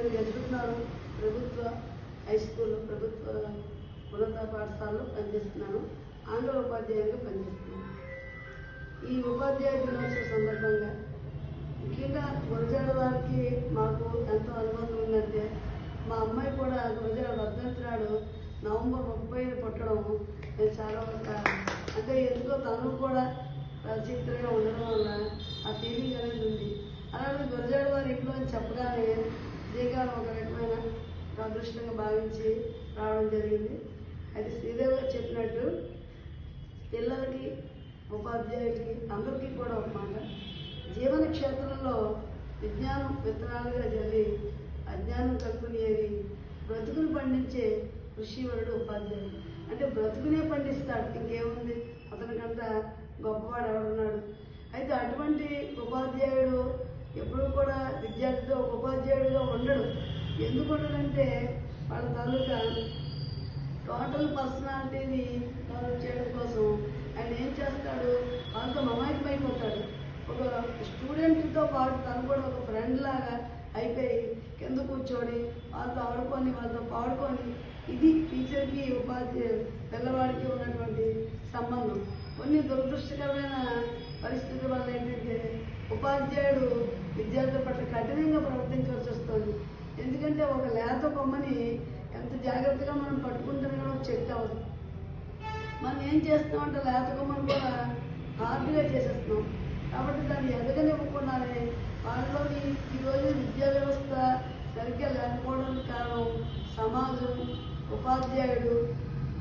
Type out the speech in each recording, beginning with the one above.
నేను ఎదుగుతున్నాను ప్రభుత్వ high school ప్రభుత్వ ఉన్నత పాఠశాలలో పనిచేస్తున్నాను. ఆంగ్ల ఉపాధ్యాయులుగా పనిచేస్తున్నాను. ఈ ఉపాధ్యాయ దినోత్సవ సందర్భంగా ముఖ్యంగా గురజాడ వారికి మాకు ఎంతో అనుబంధం ఉందంటే మా అమ్మాయి కూడా గురజాడ వర్ధంతినాడు నవంబర్ ముప్పై పుట్టడం నేను చాలా ఒక అంటే ఎందుకో తను కూడా రచయిత్రగా ఉండడం వల్ల ఆ ఫీలింగ్ అనేది ఉంది. అలాగే గురజాడ వారి ఇంట్లో అని చెప్పగానే జీవితాలు ఒక రకమైన అదృష్టంగా భావించి రావడం జరిగింది. అయితే శ్రీదేవి గారు చెప్పినట్టు పిల్లలకి ఉపాధ్యాయులకి అందరికీ కూడా ఒక మాట. జీవన క్షేత్రంలో విజ్ఞానం విత్తనాలుగా జల్లి అజ్ఞానం కలుపుకునేది బ్రతుకును పండించే కృషివరుడు ఉపాధ్యాయుడు. అంటే బ్రతుకునే పండిస్తాడు ఇంకేముంది? అతనికంట గొప్పవాడు ఎవడున్నాడు అయితే అటువంటి ఉపాధ్యాయుడు ఎప్పుడు కూడా విద్యార్థితో ఒక ఉపాధ్యాయుడిగా ఉండడు. ఎందుకు ఉండడంటే వాళ్ళ కాదు టోటల్ పర్సనాలిటీని డెవలప్ చేయడం కోసం ఆయన ఏం చేస్తాడు? వాళ్ళతో మమాయకమైపోతాడు ఒక స్టూడెంట్తో పాటు తను కూడా ఒక ఫ్రెండ్ లాగా అయిపోయి కింద కూర్చొని వాళ్ళతో ఆడుకొని వాళ్ళతో పాడుకొని ఇది టీచర్కి ఉపాధ్యాయుడు పిల్లవాడికి ఉన్నటువంటి సంబంధం. కొన్ని దురదృష్టకరమైన పరిస్థితుల వల్ల ఏంటంటే ఉపాధ్యాయుడు విద్యార్థుల పట్ల కఠినంగా ప్రవర్తించవలసి వస్తుంది. ఎందుకంటే ఒక లేత కొమ్మని ఎంత జాగ్రత్తగా మనం పట్టుకుంటున్నా కూడా ఒక అవ్వదు. మనం ఏం చేస్తామంటే లేత కొమ్మని కూడా హార్డ్గా చేసేస్తున్నాం. కాబట్టి దాన్ని ఎదగనివ్వకుండానే వాళ్ళలోని ఈరోజు విద్యా వ్యవస్థ సరిగ్గా లేకపోవడానికి కారణం సమాజం ఉపాధ్యాయుడు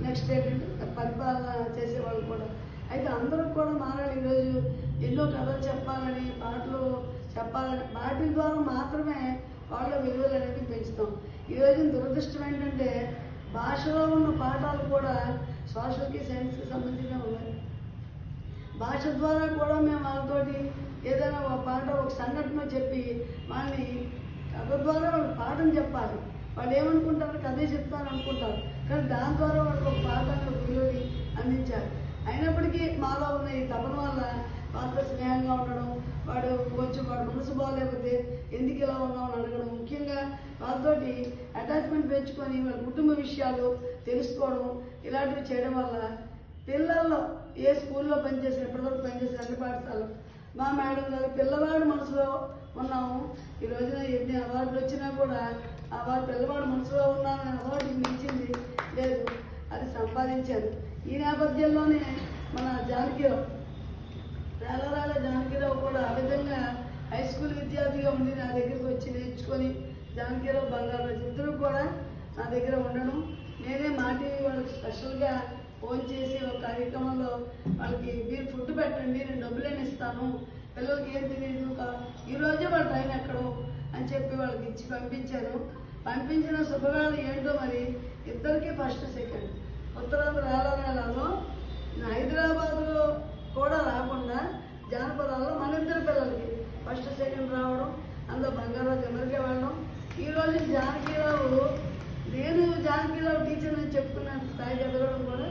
నెక్స్ట్ ఏంటంటే పరిపాలన చేసేవాళ్ళు కూడా. అయితే అందరూ కూడా మారాలి ఈరోజు. ఎన్నో కథలు చెప్పాలని పాటలు చెప్పాలని వాటి ద్వారా మాత్రమే వాళ్ళ విలువలు అనేది పెంచుతాం. ఈరోజు దురదృష్టం ఏంటంటే భాషలో ఉన్న పాఠాలు కూడా సోషల్కి సైన్స్కి సంబంధించిన ఉన్నాయి. భాష ద్వారా కూడా మేము వాళ్ళతోటి ఏదైనా ఒక పాట ఒక సంఘటన చెప్పి వాళ్ళని కథ ద్వారా వాళ్ళు పాఠం చెప్పాలి. వాళ్ళు ఏమనుకుంటారు కథే చెప్తాను అనుకుంటారు. కానీ దాని ద్వారా వాళ్ళకి ఒక పాఠాన్ని ఒక విలువని అయినప్పటికీ మాలో ఉన్న ఈ తపన వల్ల వాళ్ళతో స్నేహంగా ఉండడం వాడు కొంచెం వాడు మనసు బాగలేకపోతే ఎందుకు ఇలా ఉన్నావు అని అడగడం ముఖ్యంగా వాళ్ళతోటి అటాచ్మెంట్ పెంచుకొని వాళ్ళ కుటుంబ విషయాలు తెలుసుకోవడం ఇలాంటివి చేయడం వల్ల పిల్లల్లో ఏ స్కూల్లో పనిచేసిన ఇప్పటివరకు పనిచేసిన అన్ని పాఠశాలలో మా మేడం గారు పిల్లవాడు మనసులో ఉన్నాము. ఈ రోజున ఎన్ని అవార్డులు వచ్చినా కూడా ఆ వారు పిల్లవాడు మనసులో ఉన్నానని అవార్డు మించింది లేదు అది సంపాదించారు. ఈ నేపథ్యంలోనే మన జానకిరావు రాళ్ళరాళ్ళ జానకిరావు కూడా ఆ విధంగా హై స్కూల్ విద్యార్థిగా ఉండి నా దగ్గరికి వచ్చి నేర్చుకొని జానకిరావు బంగారు ఇద్దరు కూడా నా దగ్గర ఉండడం నేనే మాటి వాళ్ళకి స్పెషల్గా ఫోన్ చేసి ఒక కార్యక్రమంలో వాళ్ళకి మీరు ఫుడ్ పెట్టండి నేను డబ్బులేని ఇస్తాను. పిల్లలకి ఏం తెలియదు కా- ఈ రోజే వాళ్ళ ట్రైన్ ఎక్కడో అని చెప్పి వాళ్ళకి ఇచ్చి పంపించాను పంపించిన శుభవేళ ఏంటో మరి ఇద్దరికి ఫస్ట్ సెకండ్. ఉత్తరాంధ్ర రాలాలో హైదరాబాద్లో కూడా రాకుండా జానపదాల్లో మన ఇద్దరు పిల్లలకి ఫస్ట్ సెకండ్ రావడం అందులో బంగారాజు అమెరికా వెళ్ళడం ఈరోజు జానకీరావు నేను జానకీరావు టీచర్ చెప్పుకున్నాను స్థాయి స్థాయికి ఎదగడం కూడా.